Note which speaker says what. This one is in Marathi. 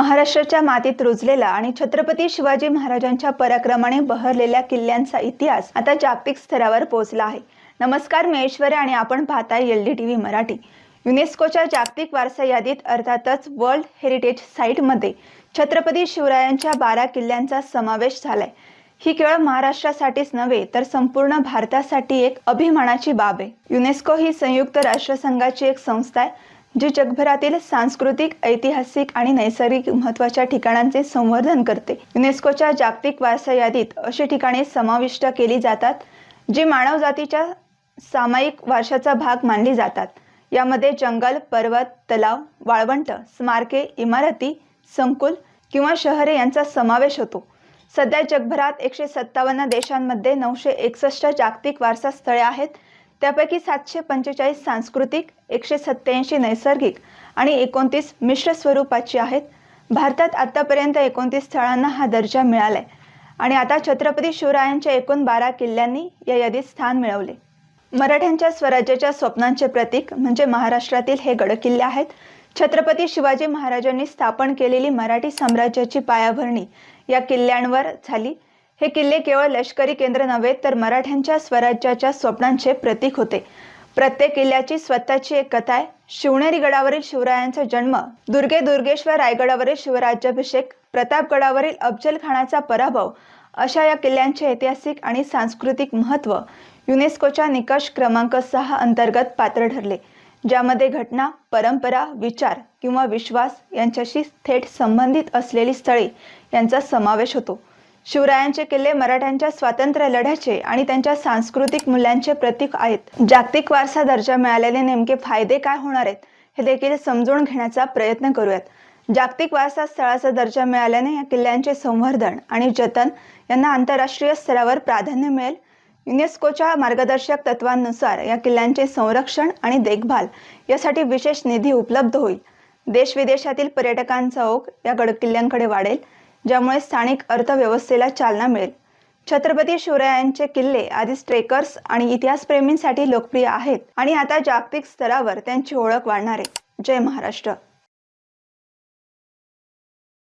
Speaker 1: महाराष्ट्राच्या मातीत रुजलेला आणि छत्रपती शिवाजी महाराजांच्या पराक्रमाने बहरलेल्या किल्ल्यांचा इतिहास आता जागतिक स्तरावर पोहोचला आहे. नमस्कार मी ऐश्वर्या आणि आपण पाहताय L D T V Marathi. युनेस्कोच्या जागतिक वारसा यादीत अर्थातच वर्ल्ड हेरिटेज साईटमध्ये छत्रपती शिवरायांच्या बारा किल्ल्यांचा समावेश झालाय. ही केवळ महाराष्ट्रासाठीच नव्हे तर संपूर्ण भारतासाठी एक अभिमानाची बाब आहे. युनेस्को ही संयुक्त राष्ट्रसंघाची एक संस्था आहे. जी जगभरातील सांस्कृतिक ऐतिहासिक आणि नैसर्गिक महत्त्वाच्या ठिकाणांचे संवर्धन करते. युनेस्कोच्या जागतिक वारसा यादीत अशी ठिकाणे समाविष्ट केली जातात जी मानवजातीच्या सामायिक वारशाचा भाग मानली जातात. यामध्ये जंगल पर्वत तलाव वाळवंट स्मारके इमारती संकुल किंवा शहरे यांचा समावेश होतो. सध्या जगभरात एकशे सत्तावन्न देशांमध्ये नऊशे एकसष्ट जागतिक वारसा स्थळे आहेत त्यापैकी सातशे पंचेचाळीस सांस्कृतिक एकशे सत्त्याऐंशी नैसर्गिक आणि एकोणतीस मिश्र स्वरूपाची आहेत. भारतात आतापर्यंत एकोणतीस स्थळांना हा दर्जा मिळालाय. आणि आता छत्रपती शिवरायांच्या एकूण बारा किल्ल्यांनी या यादीत स्थान मिळवले. मराठ्यांच्या स्वराज्याच्या स्वप्नांचे प्रतीक म्हणजे महाराष्ट्रातील हे गडकिल्ले आहेत. छत्रपती शिवाजी महाराजांनी स्थापन केलेली मराठी साम्राज्याची पायाभरणी या किल्ल्यांवर झाली. हे किल्ले केवळ लष्करी केंद्र नव्हे तर मराठ्यांच्या स्वराज्याच्या स्वप्नांचे प्रतीक होते. प्रत्येक किल्ल्याची स्वतःची एक कथा आहे. शिवनेरी गडावरील शिवरायांचा जन्म दुर्गे दुर्गेश्वर रायगडावरील शिवराज्याभिषेक प्रतापगडावरील अफजलखानाचा पराभव अशा या किल्ल्यांचे ऐतिहासिक आणि सांस्कृतिक महत्त्व युनेस्कोच्या निकष क्रमांक सहा अंतर्गत पात्र ठरले ज्यामध्ये घटना परंपरा विचार किंवा विश्वास यांच्याशी थेट संबंधित असलेली स्थळे यांचा समावेश होतो. शिवरायांचे किल्ले मराठ्यांच्या स्वातंत्र्य लढ्याचे आणि त्यांच्या सांस्कृतिक मूल्यांचे प्रतीक आहेत. जागतिक वारसा दर्जा मिळालेले नेमके फायदे काय होणार आहेत हे देखील समजून घेण्याचा प्रयत्न करूयात. जागतिक वारसा स्थळाचा दर्जा मिळाल्याने या किल्ल्यांचे संवर्धन आणि जतन यांना आंतरराष्ट्रीय स्तरावर प्राधान्य मिळेल. युनेस्कोच्या मार्गदर्शक तत्वांनुसार या किल्ल्यांचे संरक्षण आणि देखभाल यासाठी विशेष निधी उपलब्ध होईल. देश विदेशातील पर्यटकांचा ओघ या गडकिल्ल्यांकडे वाढेल. ज्यामुळे स्थानिक अर्थव्यवस्थेला चालना मिळेल. छत्रपती शिवरायांचे किल्ले आधीच ट्रेकर्स आणि इतिहासप्रेमींसाठी लोकप्रिय आहेत. आणि आता जागतिक स्तरावर त्यांची ओळख वाढणार आहे. जय महाराष्ट्र.